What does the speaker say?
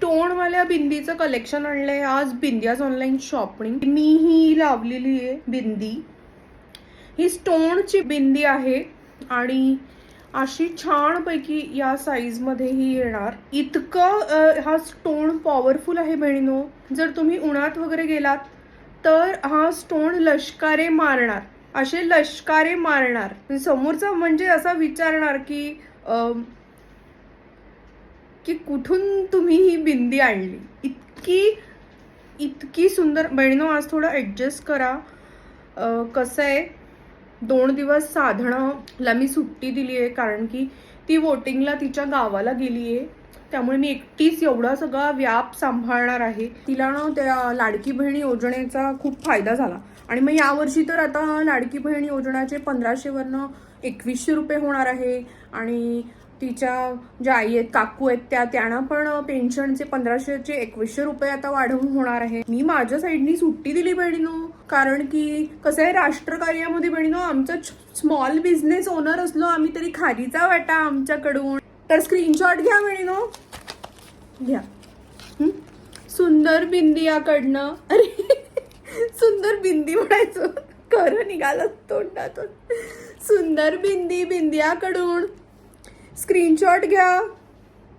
स्टोनवाल्या बिंदीचं collection आणलंय. आज बिंदियाज online shopping मी ही लावलेली आहे बिंदी. ही स्टोनची बिंदी आहे आणि अशी छानपैकी या साईजमध्येही येणार. इतकं हा स्टोन पॉवरफुल आहे बहिणीनो. जर तुम्ही उन्हात वगैरे गेलात तर हा स्टोन लष्कारे मारणार. असे लष्कारे मारणार. समोरचा म्हणजे असा विचारणार की की कुठून तुम्ही ही बिंदी आणली? इतकी इतकी सुंदर बहिणो आज थोडं ॲडजस्ट करा. कसं आहे दोन दिवस साधनाला मी सुट्टी दिली आहे कारण की ती वोटिंगला तिच्या गावाला गेली आहे. त्यामुळे मी एकटीच एवढा सगळा व्याप सांभाळणार आहे. तिला ना त्या लाडकी बहीण योजनेचा खूप फायदा झाला. आणि मग यावर्षी तर आता लाडकी बहीण योजनाचे पंधराशेवरनं एकवीसशे रुपये होणार आहे. आणि तिच्या ज्या आई आहेत काकू आहेत त्या त्यांना पण पेन्शनचे पंधराशेचे एकवीसशे रुपये आता वाढवून होणार आहे. मी माझ्या साईडनी सुट्टी दिली बहिणीनो कारण की कसं आहे राष्ट्रकार्यामध्ये बहिणीनो आमचा स्मॉल बिझनेस ओनर असलो आम्ही तरी खारीचा वाटा आमच्याकडून. तर स्क्रीनशॉट घ्या बहिणीनो. घ्या. सुंदर बिंदियाकडनं अरे सुंदर बिंदी म्हणायचं. खरं निघालं तोंडातून. सुंदर बिंदी बिंदियाकडून. स्क्रीनशॉट घ्या.